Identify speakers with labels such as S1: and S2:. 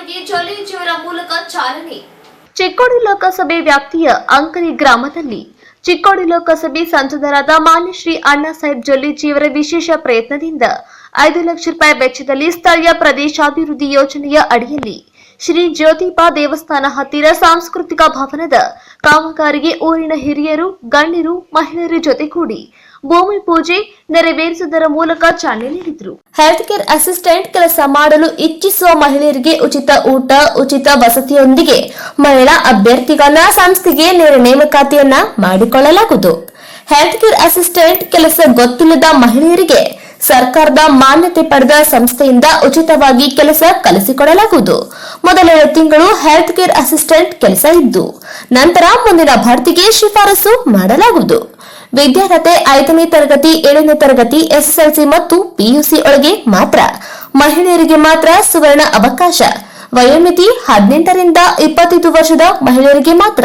S1: ಕಾರಿಗೆ ಜಲಿ ಜೀವನ ಮೂಲಕ ಚಾಲನೆ. ಚಿಕ್ಕೋಡಿ ಲೋಕಸಭೆ ವ್ಯಾಪ್ತಿಯ ಅಂಕರಿ ಗ್ರಾಮದಲ್ಲಿ ಚಿಕ್ಕೋಡಿ ಲೋಕಸಭೆ ಸಂಸದರಾದ ಮಾನ್ಯ ಶ್ರೀ ಅಣ್ಣಾ ಸಾಹೇಬ್ ಜೊಲ್ಲಿ ಜೀವರ ವಿಶೇಷ ಪ್ರಯತ್ನದಿಂದ ಐದು ಲಕ್ಷ ರೂಪಾಯಿ ವೆಚ್ಚದಲ್ಲಿ ಸ್ಥಳೀಯ ಪ್ರದೇಶಾಭಿವೃದ್ಧಿ ಯೋಜನೆಯ ಅಡಿಯಲ್ಲಿ ಶ್ರೀ ಜ್ಯೋತಿಬಾ ದೇವಸ್ಥಾನ ಹತ್ತಿರ ಸಾಂಸ್ಕೃತಿಕ ಭವನದ ಕಾಮಗಾರಿಗೆ ಊರಿನ ಹಿರಿಯರು, ಗಣ್ಯರು, ಮಹಿಳೆಯರ ಜೊತೆಗೂಡಿ ಭೂಮಿ ಪೂಜೆ ನೆರವೇರಿಸುವುದರ ಮೂಲಕ ಚಾಲನೆ ನೀಡಿದರು. ಹೆಲ್ತ್ ಕೇರ್ ಅಸಿಸ್ಟೆಂಟ್ ಕೆಲಸ ಮಾಡಲು ಇಚ್ಛಿಸುವ ಮಹಿಳೆಯರಿಗೆ ಉಚಿತ ಊಟ, ಉಚಿತ ವಸತಿಯೊಂದಿಗೆ ಮಹಿಳಾ ಅಭ್ಯರ್ಥಿಗಳ ಸಂಸ್ಥೆಗೆ ನೇರ ನೇಮಕಾತಿಯನ್ನ ಮಾಡಿಕೊಳ್ಳಲಾಗುವುದು. ಹೆಲ್ತ್ ಕೇರ್ ಅಸಿಸ್ಟೆಂಟ್ ಕೆಲಸ ಗೊತ್ತಿಲ್ಲದ ಮಹಿಳೆಯರಿಗೆ ಸರ್ಕಾರದ ಮಾನ್ಯತೆ ಪಡೆದ ಸಂಸ್ಥೆಯಿಂದ ಉಚಿತವಾಗಿ ಕೆಲಸ ಕಲಿಸಿಕೊಡಲಾಗುವುದು. ಮೊದಲನೇ ತಿಂಗಳು ಹೆಲ್ತ್ ಕೇರ್ ಅಸಿಸ್ಟೆಂಟ್ ಕೆಲಸ ಇದ್ದು, ನಂತರ ಮುಂದಿನ ಭರ್ತಿಗೆ ಶಿಫಾರಸು ಮಾಡಲಾಗುವುದು. ವಿದ್ಯಾರ್ಹತೆ ಐದನೇ ತರಗತಿ, ಏಳನೇ ತರಗತಿ, ಎಸ್ಎಸ್ಎಲ್ಸಿ ಮತ್ತು ಪಿಯುಸಿ ಒಳಗೆ ಮಾತ್ರ ಮಹಿಳೆಯರಿಗೆ ಮಾತ್ರ ಸುವರ್ಣ ಅವಕಾಶ. ವಯೋಮಿತಿ ಹದಿನೆಂಟರಿಂದ ಇಪ್ಪತ್ತೈದು ವರ್ಷದ ಮಹಿಳೆಯರಿಗೆ ಮಾತ್ರ.